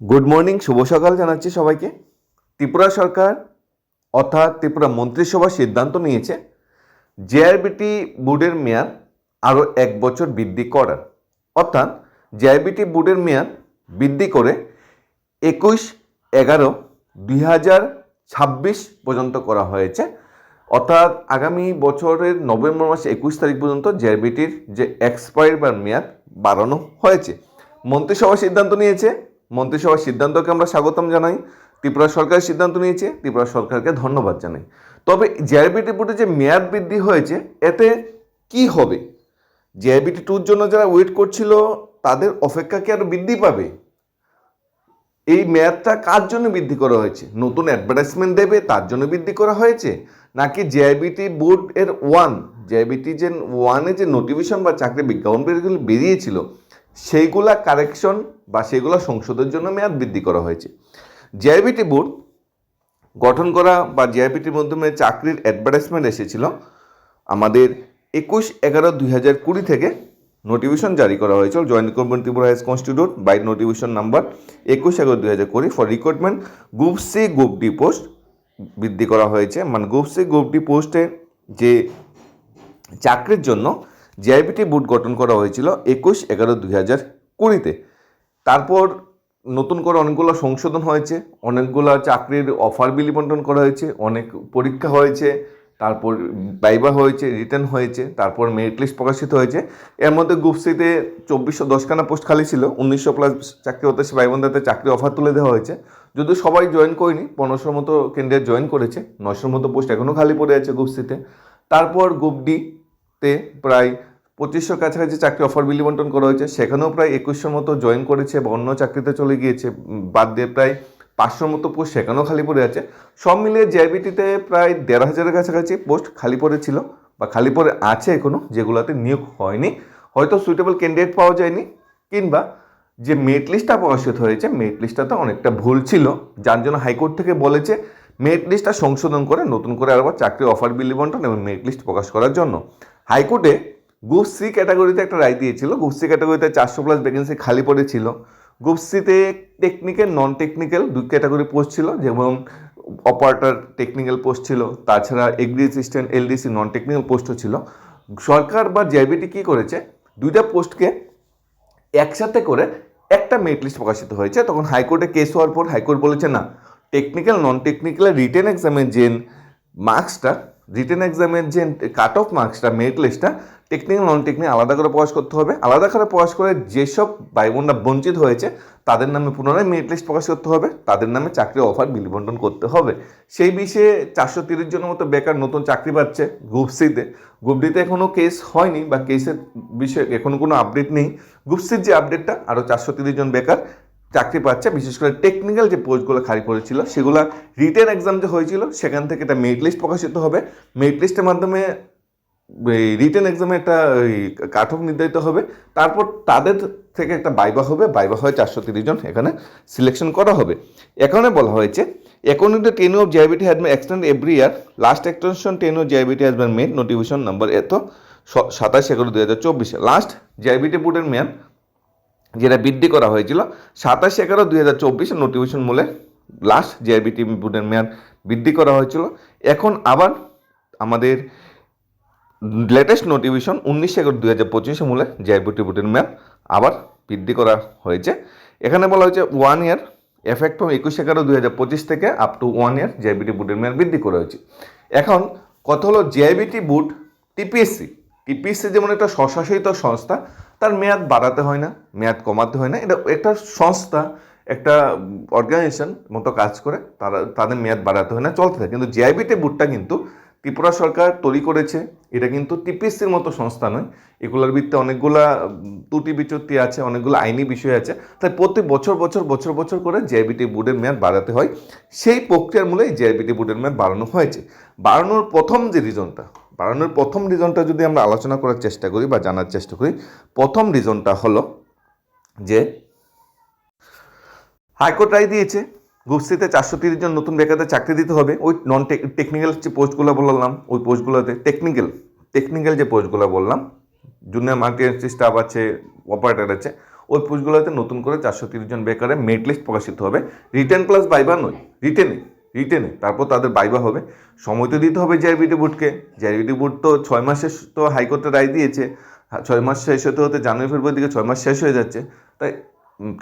Good morning শুভ সকাল জানাচ্ছি সবাইকে। ত্রিপুরা সরকার অর্থাৎ ত্রিপুরা মন্ত্রিসভা সিদ্ধান্ত নিয়েছে জেআরবিটি বোর্ডের মেয়াদ আরও এক বছর বৃদ্ধি করার। অর্থাৎ জেআরবিটি বোর্ডের মেয়াদ বৃদ্ধি করে একুশ এগারো দুই হাজার ছাব্বিশ পর্যন্ত করা হয়েছে। অর্থাৎ আগামী বছরের নভেম্বর মাসে একুশ তারিখ পর্যন্ত জেআরবিটির যে এক্সপায়ার বা মেয়াদ বাড়ানো হয়েছে। মন্ত্রিসভা সিদ্ধান্ত নিয়েছে মন্ত্রিসভার সিদ্ধান্তকে আমরা স্বাগতম জানাই। ত্রিপুরা সরকার সিদ্ধান্ত নিয়েছে, ত্রিপুরা সরকারকে ধন্যবাদ জানাই। তবে জেআরবিটি বোর্ডে যে মেয়াদ বৃদ্ধি হয়েছে, এতে কি হবে? জেআরবিটি টুর জন্য যারা ওয়েট করছিল, তাদের অপেক্ষা কি আরও বৃদ্ধি পাবে? এই মেয়াদটা কার জন্য বৃদ্ধি করা হয়েছে? নতুন অ্যাডভার্টাইজমেন্ট দেবে, তার জন্য বৃদ্ধি করা হয়েছে? নাকি জেআইবিটি বোর্ড এর ওয়ান জেআইবিটি যে ওয়ানে যে নোটিফিকেশন বা চাকরি বিজ্ঞাপন বেরিয়েছিল সেইগুলা কারেকশন বা সেগুলা সংশোধনের জন্য মেয়াদ বৃদ্ধি করা হয়েছে। জেআইবিটি বোর্ড গঠন করা বা জেআইবিটির মাধ্যমে চাকরির অ্যাডভার্টাইজমেন্ট এসেছিল। আমাদের একুশ এগারো দুই হাজার কুড়ি থেকে নোটিফিকেশন জারি করা হয়েছিল। Joint government Tripura has constitute by notification number একুশ এগারো দুই হাজার কুড়ি for recruitment group C group D post বৃদ্ধি করা হয়েছে। মানে গ্রুপ সি গ্রুপ ডি পোস্টে যে চাকরির জন্য জেআইবিটি বোর্ড গঠন করা হয়েছিল একুশ এগারো দুই হাজার কুড়িতে। তারপর নতুন করে অনেকগুলো সংশোধন হয়েছে, অনেকগুলো চাকরির অফার বিলি বন্টন করা হয়েছে, অনেক পরীক্ষা হয়েছে, তারপর বাইবা হয়েছে রিটার্ন হয়েছে, তারপর মেরিট লিস্ট প্রকাশিত হয়েছে। এর মধ্যে গ্রুপসিতে চব্বিশশো দশখানা পোস্ট খালি ছিল, উনিশশো প্লাস চাকরি হতে সে ভাই বোনদের চাকরি অফার তুলে দেওয়া হয়েছে। যদিও সবাই জয়েন করেনি, পনেরোশোর মতো কেন্দ্রে জয়েন করেছে নশোর মতো পোস্ট এখনও খালি পড়ে আছে গ্রুপসিতে তারপর গ্রুপ ডিতে প্রায় পঁচিশশো কাছাকাছি চাকরি অফার বিলি বন্টন করা হয়েছে। সেখানেও প্রায় একুশশোর মতো জয়েন করেছে বা অন্য চাকরিতে চলে গিয়েছে বাদ দিয়ে প্রায় পাঁচশোর মতো পোস্ট সেখানেও খালি পড়ে আছে। সব মিলিয়ে জেআইবিটিতে প্রায় দেড় হাজারের কাছাকাছি পোস্ট খালি পড়েছিল বা খালি পড়ে আছে এখনও যেগুলোতে নিয়োগ হয়নি। হয়তো সুইটেবল ক্যান্ডিডেট পাওয়া যায়নি, কিংবা যে মেরিট লিস্টটা প্রকাশিত হয়েছে মেরিট লিস্টটাতে অনেকটা ভুল ছিল। যার জন্য হাইকোর্ট থেকে বলেছে মেরিট লিস্টটা সংশোধন করে নতুন করে আবার চাকরি অফার বিলি বন্টন এবং মেরিট লিস্ট প্রকাশ করার জন্য। হাইকোর্টে গ্রুপ সি ক্যাটাগরিতে একটা রায় দিয়েছিল। গ্রুপ সি ক্যাটাগরিতে চারশো প্লাস ভ্যাকেন্সি খালি পড়েছিল গ্রুপ সিতে টেকনিক্যাল নন টেকনিক্যাল দুই ক্যাটাগরি পোস্ট ছিল, যেমন অপারেটার টেকনিক্যাল পোস্ট ছিল, তাছাড়া agri assistant LDC non technical পোস্টও ছিল। সরকার বা জেআইবিটি কী করেছে? দুইটা পোস্টকে একসাথে করে একটা মেরিট লিস্ট প্রকাশিত হয়েছে। তখন হাইকোর্টে কেস হওয়ার পর হাইকোর্ট বলেছে, না টেকনিক্যাল নন টেকনিক্যাল রিটেন এক্সামের যে মার্কসটা রিটেন এক্সামের যে কাট অফ মার্কসটা মেরিট লিস্টটা টেকনিক্যাল নন টেকনিক্যাল আলাদা করে প্রকাশ করতে হবে। আলাদা করে প্রকাশ করে যেসব ভাই বোনরা বঞ্চিত হয়েছে, তাদের নামে পুনরায় মেরিট লিস্ট প্রকাশ করতে হবে। তাদের নামে চাকরি অফার বিলিবন্টন করতে হবে। সেই বিষয়ে চারশো তিরিশ জনের মতো বেকার নতুন চাকরি পাচ্ছে গ্রুপ সিতে গ্রুপ ডিতে এখনও কেস হয়নি বা কেসের বিষয়ে এখনও কোনো আপডেট নেই। গ্রুপ সির যে আপডেটটা আরও চারশো তিরিশ জন বেকার চাকরি পাচ্ছে, বিশেষ করে টেকনিক্যাল যে পোস্টগুলো খালি পড়েছিল সেগুলো রিটেন এক্সাম যে হয়েছিল, সেখান থেকে একটা মেরিট লিস্ট প্রকাশিত হবে। মেরিট লিস্টের মাধ্যমে রিটেন এক্সামে একটা কাট অফ নির্ধারিত হবে। তারপর তাদের থেকে একটা বাইবা হবে, বাইবা হয়ে চারশো তিরিশ জন এখানে সিলেকশন করা হবে। এখানে বলা হয়েছে according to ten of GIBT has been extend every year last extension ten of GIBT has been made notification number এত সাতাশ এগারো দু হাজার চব্বিশে। লাস্ট জিআইবিটি বোর্ডের মেয়াদ যেটা বৃদ্ধি করা হয়েছিল, সাতাশ এগারো দুই হাজার চব্বিশে নোটিফিকেশন মূলে লাস্ট জিআইবিটি বোর্ডের মেয়াদ বৃদ্ধি করা হয়েছিল। এখন আবার আমাদের লেটেস্ট নোটিফিকেশন উনিশ এগারো দুই হাজার পঁচিশে মূলে জিআইবিটি বোর্ডের মেয়াদ আবার বৃদ্ধি করা হয়েছে। এখানে বলা হয়েছে ওয়ান ইয়ার এফেক্ট ফ্রম একুশ এগারো দুই হাজার পঁচিশ থেকে up to one year GIBT বোর্ডের মেয়াদ বৃদ্ধি করা হয়েছে। এখন কথা হলো জিআইবিটি বোর্ড টিপিএসসি টিপিএসসি যেমন একটা স্বশাসিত সংস্থা তার মেয়াদ বাড়াতে হয় না, মেয়াদ কমাতে হয় না। এটা একটা সংস্থা, একটা অর্গানাইজেশন মতো কাজ করে, তারা, তাদের মেয়াদ বাড়াতে হয় না, চলতে থাকে। কিন্তু জিআইবিটি বোর্ডটা কিন্তু ত্রিপুরা সরকার তৈরি করেছে। এটা কিন্তু টিপিএসসির মতো সংস্থা নয়। এগুলোর ভিত্তিতে অনেকগুলা ত্রুটি বিচ্যুতি আছে, অনেকগুলো আইনি বিষয় আছে। তাই প্রতি বছর বছর বছর বছর করে জিআইবিটি বোর্ডের মেয়াদ বাড়াতে হয়। সেই প্রক্রিয়ার মূলে জিআইবিটি বোর্ডের মেয়াদ বাড়ানো হয়েছে। বাড়ানোর প্রথম যে রিজনটা বাড়ানোর প্রথম রিজনটা যদি আমরা আলোচনা করার চেষ্টা করি বা জানার চেষ্টা করি, প্রথম রিজনটা হলো যে হাইকোর্ট রায় দিয়েছে গ্রুপ সিতে চারশো তিরিশ জন নতুন বেকারদের চাকরি দিতে হবে। ওই নন টেকনিক্যাল যে পোস্টগুলো বললাম, ওই পোস্টগুলোতে টেকনিক্যাল টেকনিক্যাল যে পোস্টগুলো বললাম জুনিয়র মার্কেট স্টাফ আছে অপারেটার আছে, ওই পোস্টগুলোতে নতুন করে চারশো তিরিশ জন বেকারের মেরিট লিস্ট প্রকাশিত হবে। রিটেন প্লাস বাইবা নয় রিটেনে রিটেনে তারপর তাদের বাইবা হবে। সময় তো দিতে হবে জেআরবিটি বোর্ডকে জেআরবিটি বোর্ড তো ছয় মাসে তো হাইকোর্টে রায় দিয়েছে। ছয় মাস শেষ হতে হতে জানুয়ারি ফেব্রুয়ারি দিকে ছয় মাস শেষ হয়ে যাচ্ছে। তাই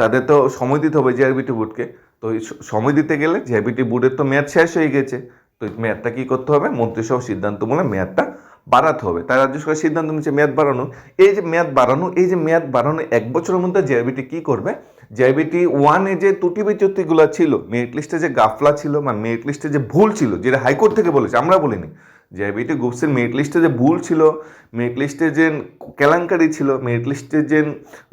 তাদের তো সময় দিতে হবে জেআরবিটি বোর্ডকে তো সময় দিতে গেলে জেআরবিটি বোর্ডের তো মেয়াদ শেষ হয়ে গেছে। তো মেয়াদটা কী করতে হবে? মন্ত্রিসভা সিদ্ধান্ত মূলে মেয়াদটা বাড়াতে হবে। তাই রাজ্য সরকার সিদ্ধান্ত নিচ্ছে মেয়াদ বাড়ানো। এই যে মেয়াদ বাড়ানো, এই যে মেয়াদ বাড়ানো এক বছরের মধ্যে জেআরবিটি কী করবে? জেআরবিটি ওয়ানে যে ত্রুটি বিচ্যুতিগুলো ছিল মেরিট লিস্টে যে গাফলা ছিল বা মেরিট লিস্টে যে ভুল ছিল, যেটা হাইকোর্ট থেকে বলেছে, আমরা বলিনি। জেআরবিটি গ্রুপসের মেরিট লিস্টে যে ভুল ছিল মেরিট লিস্টে যে কেলাঙ্কারি ছিল মেরিট লিস্টে যে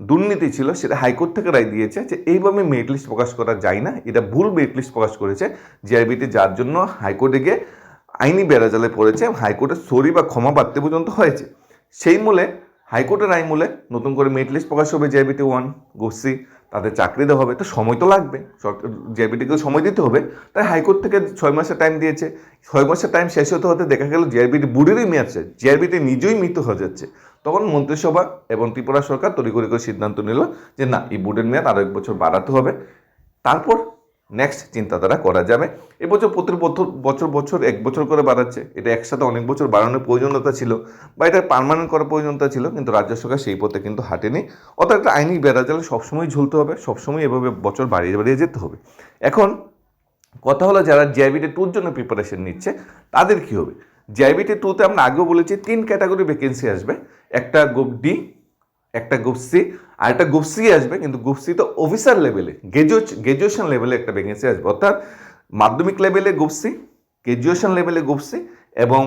দুর্নীতি ছিল, সেটা হাইকোর্ট থেকে রায় দিয়েছে যে এইভাবে মেরিট লিস্ট প্রকাশ করা যায় না, এটা ভুল মেরিট লিস্ট প্রকাশ করেছে জেআরবিটি যার জন্য হাইকোর্টে গিয়ে আইনি বেড়াজালে পড়েছে হাইকোর্টের সরি বা ক্ষমা পাত্তে পর্যন্ত হয়েছে। সেই মূলে, হাইকোর্টের আইন মূলে নতুন করে মেরিট লিস্ট প্রকাশ হবে জেআইবিটি ওয়ান গোসি তাদের চাকরি দেওয়া হবে, তো সময় তো লাগবে। জিআরবিটিকে সময় দিতে হবে, তাই হাইকোর্ট থেকে ছয় মাসের টাইম দিয়েছে। ছয় মাসের টাইম শেষ হতে হতে দেখা গেল জিআরবিটি বুড়িরই মেয়াদছে জিআরবিটি নিজেই মৃত হয়ে যাচ্ছে। তখন মন্ত্রিসভা এবং ত্রিপুরা সরকার তড়িঘড়ি করে সিদ্ধান্ত নিল যে, না, এই বুডের মেয়াদ আরও এক বছর বাড়াতে হবে। তারপর নেক্সট চিন্তাধারা করা যাবে। এবছর প্রতি বছর বছর এক বছর করে বাড়াচ্ছে। এটা একসাথে অনেক বছর বাড়ানোর প্রয়োজনীয়তা ছিল বা এটা পার্মানেন্ট করার প্রয়োজনীয়তা ছিল, কিন্তু রাজ্য সরকার সেই পথে কিন্তু হাঁটেনি। অর্থাৎ একটা আইনি বেড়া বেড়াজালে সবসময় ঝুলতে হবে সবসময় এভাবে বছর বাড়িয়ে বাড়িয়ে যেতে হবে। এখন কথা হলো যারা জিআইবিটি টুর জন্য প্রিপারেশন নিচ্ছে, তাদের কি হবে? জিআইবিটি টুতে আমরা আগেও বলেছি, তিন ক্যাটাগরি ভ্যাকেন্সি আসবে। একটা গ্রুপ ডি একটা গ্রুপ সি আর একটা গ্রুপ সি আসবে, কিন্তু গ্রুপ সি তো অফিসার লেভেলে গ্রাজুয়েশন লেভেলে একটা ভ্যাকেন্সি আসবে। অর্থাৎ মাধ্যমিক লেভেলে গ্রুপ সি গ্রাজুয়েশন লেভেলে গ্রুপ সি এবং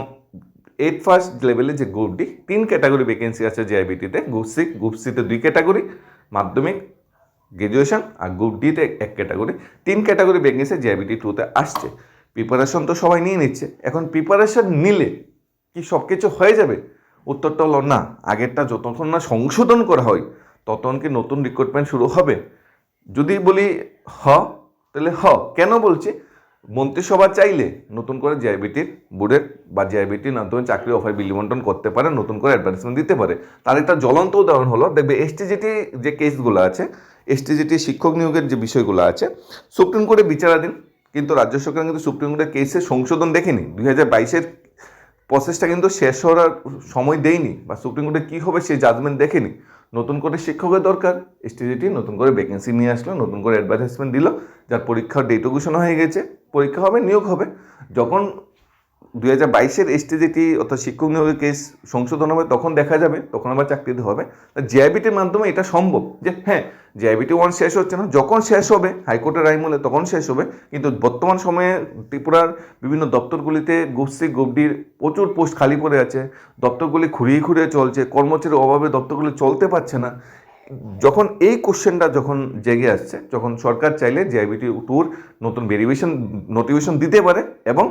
এইট ফার্স্ট লেভেলে যে গ্রুপ ডি তিন ক্যাটাগরি ভ্যাকেন্সি আছে জিআইবিটিতে গ্রুপ সি গ্রুপ সিতে দুই ক্যাটাগরি মাধ্যমিক গ্রাজুয়েশন আর গ্রুপ ডিতে এক ক্যাটাগরি তিন ক্যাটাগরি ভ্যাকেন্সি জিআইবিটি টুতে আসছে। প্রিপারেশন তো সবাই নিয়ে নিচ্ছে। এখন প্রিপারেশন নিলে কি সব কিছু হয়ে যাবে? উত্তরটা হলো না। আগেরটা যতক্ষণ না সংশোধন করা হয় ততক্ষণ কি নতুন রিক্রুটমেন্ট শুরু হবে? যদি বলি হ, তাহলে হ। কেন বলছি? মন্ত্রিসভা চাইলে নতুন করে জিআইবিটির বোর্ডের বা জিআইবিটির মাধ্যমে চাকরি অফার বিলিবন্টন করতে পারে, নতুন করে অ্যাডভার্টাইজমেন্ট দিতে পারে। তার একটা জ্বলন্ত উদাহরণ হলো, দেখবে এসটিজিটি যে কেসগুলো আছে এসটিজিটি শিক্ষক নিয়োগের যে বিষয়গুলো আছে, সুপ্রিম কোর্টে বিচারাধীন, কিন্তু রাজ্য সরকার কিন্তু সুপ্রিম কোর্টের কেসের সংশোধন দেখেনি। দুই হাজার বাইশের প্রসেসটা কিন্তু শেষ হওয়ার সময় দেয়নি, বা সুপ্রিম কোর্টে কী হবে সেই জাজমেন্ট দেখেনি। নতুন করে শিক্ষকের দরকার। এসটিজিটি নতুন করে ভ্যাকেন্সি নিয়ে আসলো, নতুন করে অ্যাডভার্টাইজমেন্ট দিল, যার পরীক্ষার ডেটও ঘোষণা হয়ে গেছে। পরীক্ষা হবে, নিয়োগ হবে। যখন দুই হাজার বাইশের এসটিজিটি অর্থাৎ শিক্ষক নিয়োগের কেস সংশোধন হবে, তখন দেখা যাবে, তখন আবার চাকরি দিতে হবে। জেআইবিটির মাধ্যমে এটা সম্ভব যে হ্যাঁ জেআইবিটি ওয়ান শেষ হচ্ছে না, যখন শেষ হবে, হাইকোর্টের রায় মূলে তখন শেষ হবে, কিন্তু বর্তমান সময়ে ত্রিপুরার বিভিন্ন দপ্তরগুলিতে গুপসি গুপডির প্রচুর পোস্ট খালি পড়ে আছে, দপ্তরগুলি খুঁড়িয়ে খুঁড়িয়ে চলছে, কর্মচারীর অভাবে দপ্তরগুলি চলতে পারছে না। যখন এই কোশ্চেনটা যখন জেগে আসছে, যখন সরকার চাইলে জেআইবিটি টুর নতুন ভেরিয়েশন নোটিফিকেশন দিতে পারে এবং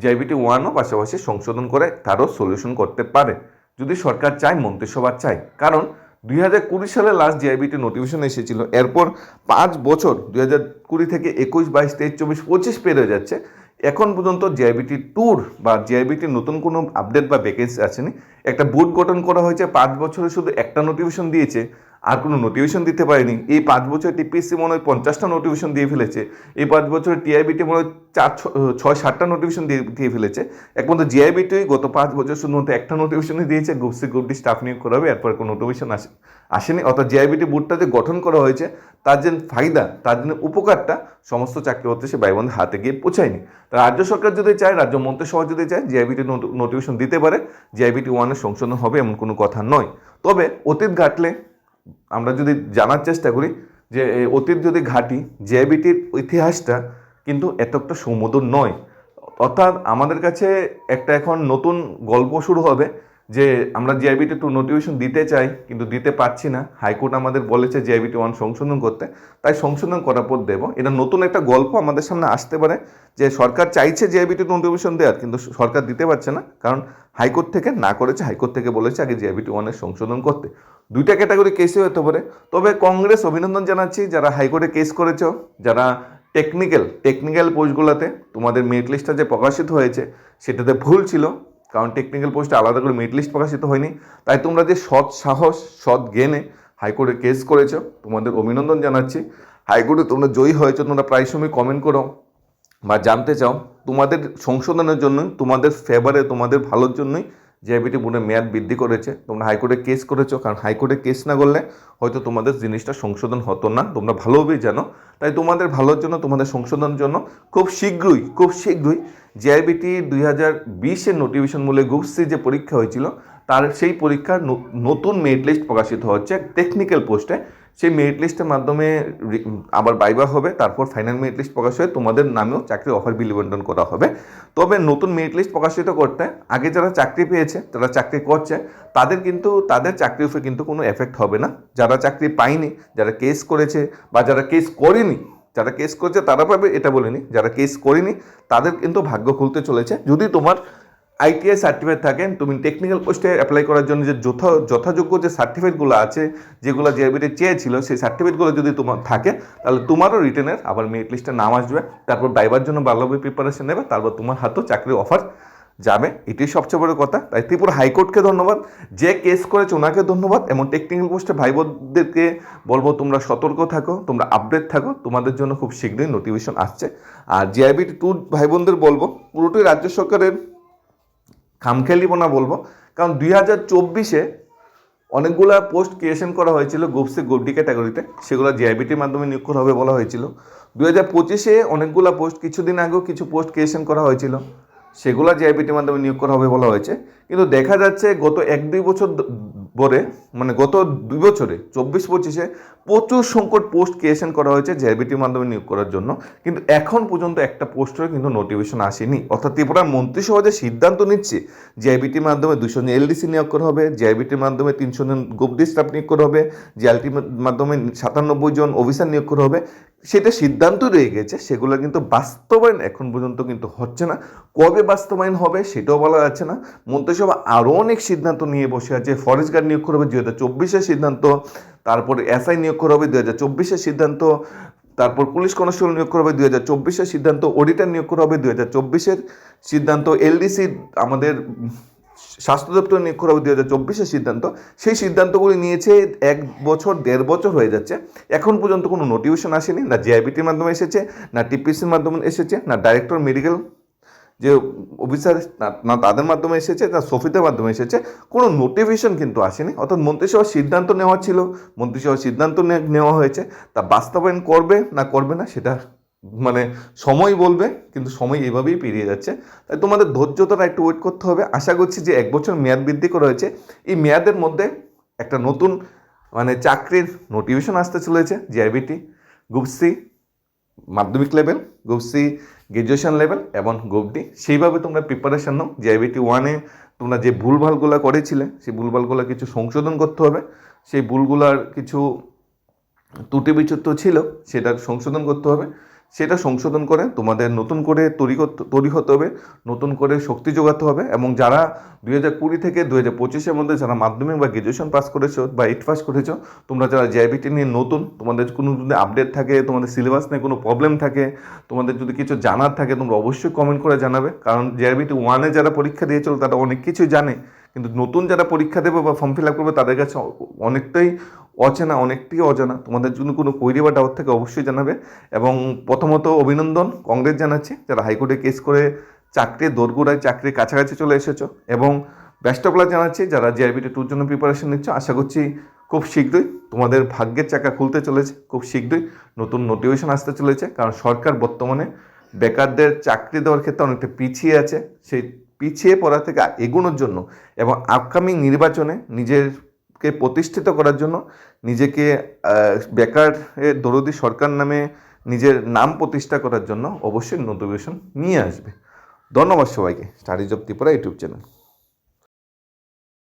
জেআইবিটি ওয়ানও পাশাপাশি সংশোধন করে তারও সলিউশন করতে পারে। যদি সরকার চায়, মন্ত্রিসভা চায়। কারণ দুই হাজার কুড়ি সালে লাস্ট জিআইবিটি নোটিফিকেশন এসেছিল। এরপর পাঁচ বছর, দুই হাজার কুড়ি থেকে একুশ, বাইশ, তেইশ, চব্বিশ, পঁচিশ পেরে যাচ্ছে। এখন পর্যন্ত জিআইবিটি ট্যুর বা জিআইবিটির নতুন কোনো আপডেট বা ভ্যাকেন্সি আসেনি। একটা বোর্ড গঠন করা হয়েছে, পাঁচ বছরে শুধু একটা নোটিফিকেশন দিয়েছে। আর কোনো নোটিফিকেশন দিতে পারেনি। এই পাঁচ বছর টিপিএসসি মনে হয় পঞ্চাশটা নোটিফিকেশন দিয়ে ফেলেছে। এই পাঁচ বছরে টিআইবিটি মনে হয় চার ছয়, সাতটা নোটিফিকেশন দিয়ে দিয়ে ফেলেছে। একমাত্র জিআইবিটি গত পাঁচ বছর শুধুমাত্র একটা নোটিফিকেশনই দিয়েছে। গ্রুপসি গ্রুপটি স্টাফ নিয়োগ করা হবে, এরপর কোনো নোটিফিকেশন আসে, আসেনি। অর্থাৎ জিআইবিটি বোর্ডটা যে গঠন করা হয়েছে, তার যে ফায়দা, তার জন্য উপকারটা সমস্ত চাকরি হতে সে ভাইবন্ধের হাতে গিয়ে পৌঁছায়নি। তা রাজ্য সরকার যদি চায়, রাজ্য মন্ত্রিসভা যদি চায় জিআইবিটি নোটিফিকেশন দিতে পারে। জিআইবিটি ওয়ানের সংশোধন হবে এমন কোনো কথা নয়। তবে অতীত ঘাটলে আমরা যদি জানার চেষ্টা করি যে অতীত যদি ঘাটি জেবিটির ইতিহাসটা কিন্তু এতটা সুমধুর নয়। অর্থাৎ আমাদের কাছে একটা এখন নতুন গল্প শুরু হবে। যে আমরা জিআইবিটি টু নোটিফিকেশন দিতে চাই, কিন্তু দিতে পারছি না। হাইকোর্ট আমাদের বলেছে জিআইবিটি ওয়ান সংশোধন করতে। তাই সংশোধন করার পর দেবো। এটা নতুন একটা গল্প আমাদের সামনে আসতে পারে যে সরকার চাইছে জিআইবিটি টু নোটিফিকেশন দেওয়ার, কিন্তু সরকার দিতে পারছে না। কারণ হাইকোর্ট থেকে না করেছে, হাইকোর্ট থেকে বলেছে আগে জিআইবিটি ওয়ানের সংশোধন করতে। দুইটা ক্যাটাগরি কেসে হতে পারে। তবে কংগ্রেস অভিনন্দন জানাচ্ছি যারা হাইকোর্টে কেস করেছ, যারা টেকনিক্যাল টেকনিক্যাল পোস্টগুলোতে তোমাদের মেরিট লিস্টটা যে প্রকাশিত হয়েছে, সেটাতে ভুল ছিল। কারণ টেকনিক্যাল পোস্টে আলাদা করে মেরিট লিস্ট প্রকাশিত হয়নি। তাই তোমরা যে সৎ সাহস, সৎ জ্ঞানে হাইকোর্টে কেস করেছ, তোমাদের অভিনন্দন জানাচ্ছি। হাইকোর্টে তোমরা জয়ী হয়েছো, তোমরা প্রায় সময় কমেন্ট করো বা জানতে চাও। তোমাদের সংশোধনের জন্য, তোমাদের ফেভারে তোমাদের ভালোর জন্যই জিআইবিটি বোর্ডের মেয়াদ বৃদ্ধি করেছে। তোমরা হাইকোর্টে কেস করেছ, কারণ হাইকোর্টে কেস না করলে হয়তো তোমাদের জিনিসটা সংশোধন হতো না। তোমরা ভালোভাবেই জানো। তাই তোমাদের ভালোর জন্য, তোমাদের সংশোধনের জন্য খুব শীঘ্রই খুব শীঘ্রই জিআইবিটি দুই হাজার বিশের নোটিফিকেশন মূলে গ্রুপ যে পরীক্ষা হয়েছিল, তার সেই পরীক্ষার নতুন মেরিট লিস্ট প্রকাশিত হচ্ছে টেকনিক্যাল পোস্টে সেই মেরিট লিস্টের মাধ্যমে আবার বাইবা হবে, তারপর ফাইনাল মেরিট লিস্ট প্রকাশ হয়ে তোমাদের নামেও চাকরি অফার বিল বন্টন করা হবে। তবে নতুন মেরিট লিস্ট প্রকাশিত করতে আগে যারা চাকরি পেয়েছে, যারা চাকরি করছে, তাদের কিন্তু, তাদের চাকরির উপরে কিন্তু কোনো এফেক্ট হবে না। যারা চাকরি পায়নি, যারা কেস করেছে বা যারা কেস করেনি, যারা কেস করেছে তারা পাবে, এটা বলিনি যারা কেস করেনি, তাদের কিন্তু ভাগ্য খুলতে চলেছে। যদি তোমার আইটিআই সার্টিফিকেট থাকেন তুমি টেকনিক্যাল পোস্টে অ্যাপ্লাই করার জন্য যে যথা, যথাযোগ্য যে সার্টিফিকেটগুলো আছে, যেগুলো জেআইবিতে চেয়েছিল, সেই সার্টিফিকেটগুলো যদি তোমার থাকে, তাহলে তোমারও রিটেনের আবার মেরিট লিস্টে নাম আসবে, তারপর বাইবার জন্য ভালোভাবে প্রিপারেশন নেবে, তারপর তোমার হাতেও চাকরির অফার যাবে। এটাই সবচেয়ে বড় কথা। তাই ত্রিপুরা হাইকোর্টকে ধন্যবাদ। যে কেস করেছে ওনাকে ধন্যবাদ, এবং টেকনিক্যাল পোস্টে ভাই বোনদেরকে বলব, তোমরা সতর্ক থাকো, তোমরা আপডেট থাকো, তোমাদের জন্য খুব শীঘ্রই নোটিফিকেশন আসছে। আর জিআইবি টু ভাই বোনদের বলব, পুরোটাই রাজ্য সরকারের খামখেয়ালিব না বলব। কারণ দুই হাজার চব্বিশে অনেকগুলো পোস্ট ক্রিয়েশন করা হয়েছিল গ্রুপসি গ্রুপ ডি ক্যাটাগরিতে। সেগুলো জিআইবিটির মাধ্যমে নিয়োগ করা হবে বলা হয়েছিল। দু হাজার পঁচিশে অনেকগুলো পোস্ট, কিছুদিন আগেও কিছু পোস্ট ক্রিয়েশন করা হয়েছিল। সেগুলো জিআইবিটির মাধ্যমে নিয়োগ করা হবে বলা হয়েছে। কিন্তু দেখা যাচ্ছে গত এক দুই বছর পরে মানে গত দুই বছরে, চব্বিশ পঁচিশে প্রচুর সংকট পোস্ট ক্রিয়েশন করা হয়েছে জিআইবিটির মাধ্যমে নিয়োগ করার জন্য। কিন্তু এখন পর্যন্ত একটা পোস্টেরও কিন্তু নোটিফিকেশন আসেনি। অর্থাৎ ত্রিপুরার মন্ত্রিসভা যে সিদ্ধান্ত নিচ্ছে জিআইবিটির মাধ্যমে দুশো জন এলডিসি নিয়োগ করা হবে জিআইবিটির মাধ্যমে তিনশো জন গ্রুপ ডি স্টাফ নিয়োগ করা হবে জিআইটির মাধ্যমে সাতানব্বই জন অফিসার নিয়োগ করা হবে সেটা সিদ্ধান্ত রয়ে গেছে, সেগুলো কিন্তু বাস্তবায়ন এখন পর্যন্ত কিন্তু হচ্ছে না। কবে বাস্তবায়ন হবে সেটাও বলা যাচ্ছে না। মন্ত্রিসভা আরও অনেক সিদ্ধান্ত নিয়ে বসে আছে। ফরেস্ট গার্ড নিয়োগ করা হবে দুই হাজার চব্বিশের সিদ্ধান্ত, তারপরে এসআই নিয়োগ করা হবে দুই হাজার চব্বিশের সিদ্ধান্ত, তারপর পুলিশ কনস্টেবল নিয়োগ করা হবে দু হাজার চব্বিশের সিদ্ধান্ত, অডিটার নিয়োগ করা হবে দু হাজার চব্বিশের সিদ্ধান্ত, এলডিসি আমাদের স্বাস্থ্য দপ্তর হবে দুই হাজার চব্বিশের সিদ্ধান্ত। সেই সিদ্ধান্তগুলি নিয়েছে এক বছর, দেড় বছর হয়ে যাচ্ছে। এখন পর্যন্ত কোনো নোটিফিকেশন আসেনি, না জিআইবিটির মাধ্যমে এসেছে, না টিপিসির মাধ্যমে এসেছে, না ডাইরেক্টর মেডিকেল যে অফিসার না- তাদের মাধ্যমে এসেছে, না সফিদের মাধ্যমে এসেছে, কোনো নোটিফিকেশন কিন্তু আসেনি। অর্থাৎ মন্ত্রিসভার সিদ্ধান্ত নেওয়া ছিল মন্ত্রিসভার সিদ্ধান্ত নেওয়া হয়েছে। তা বাস্তবায়ন করবে না করবে না, সেটা মানে সময় বলবে, কিন্তু সময় এভাবেই পেরিয়ে যাচ্ছে। তাই তোমাদের ধৈর্যতাটা একটু ওয়েট করতে হবে। আশা করছি যে এক বছর মেয়াদ বৃদ্ধি করা হয়েছে। এই মেয়াদের মধ্যে একটা নতুন মানে চাকরির নোটিফিকেশন আসতে চলেছে জিআইবিটি গ্রুপ সি মাধ্যমিক level group C graduation level এবং গ্রুপ ডি সেইভাবে তোমরা প্রিপারেশন নাও। জিআইবিটি ওয়ানে তোমরা যে ভুলভালগুলো করেছিলে, সেই ভুলভালগুলো কিছু সংশোধন করতে হবে। সেই ভুলগুলার কিছু ত্রুটি বিচ্যুত ছিল, সেটা সংশোধন করতে হবে। সেটা সংশোধন করে তোমাদের নতুন করে তৈরি তৈরি হতে হবে, নতুন করে শক্তি যোগাতে হবে এবং যারা দুই হাজার কুড়ি থেকে দুই হাজার পঁচিশের মধ্যে যারা মাধ্যমিক বা গ্রাজুয়েশন পাস করেছ বা এইট পাস করেছ, তোমরা যারা জিআইবিটি নিয়ে নতুন, তোমাদের কোনো যদি আপডেট থাকে, তোমাদের সিলেবাস নিয়ে কোনো প্রবলেম থাকে, তোমাদের যদি কিছু জানার থাকে, তোমরা অবশ্যই কমেন্ট করে জানাবে। কারণ জিআইবিটি ওয়ানে যারা পরীক্ষা দিয়েছিল, তারা অনেক কিছু জানে। কিন্তু নতুন যারা পরীক্ষা দেবে বা ফর্ম ফিল আপ করবে, তাদের কাছে অনেকটাই অচেনা, অনেকটাই অজানা। তোমাদের জন্য কোনো কোয়েরি বা ডাউট থাকে অবশ্যই জানাবে। এবং প্রথমত অভিনন্দন কংগ্রেস জানাচ্ছে যারা হাইকোর্টে কেস করে চাকরির দোরগোড়ায় চাকরির কাছাকাছি চলে এসেছ। এবং বেস্ট অফ জানাচ্ছি যারা জিআইবিটি টুর জন্য প্রিপারেশন নিচ্ছ। আশা করছি খুব শীঘ্রই তোমাদের ভাগ্যের চাকা খুলতে চলেছে। খুব শীঘ্রই নতুন নোটিফিকেশন আসতে চলেছে। কারণ সরকার বর্তমানে বেকারদের চাকরি দেওয়ার ক্ষেত্রে অনেকটা পিছিয়ে আছে। সেই পিছিয়ে পড়া থেকে এগোনোর জন্য এবং আপকামিং নির্বাচনে নিজেরকে প্রতিষ্ঠিত করার জন্য নিজেকে বেকারের বেকার দরদি সরকার নামে নিজের নাম প্রতিষ্ঠা করার জন্য অবশ্যই নোটিফিকেশন নিয়ে আসবে। ধন্যবাদ সবাইকে। Studies of Tripura YouTube channel.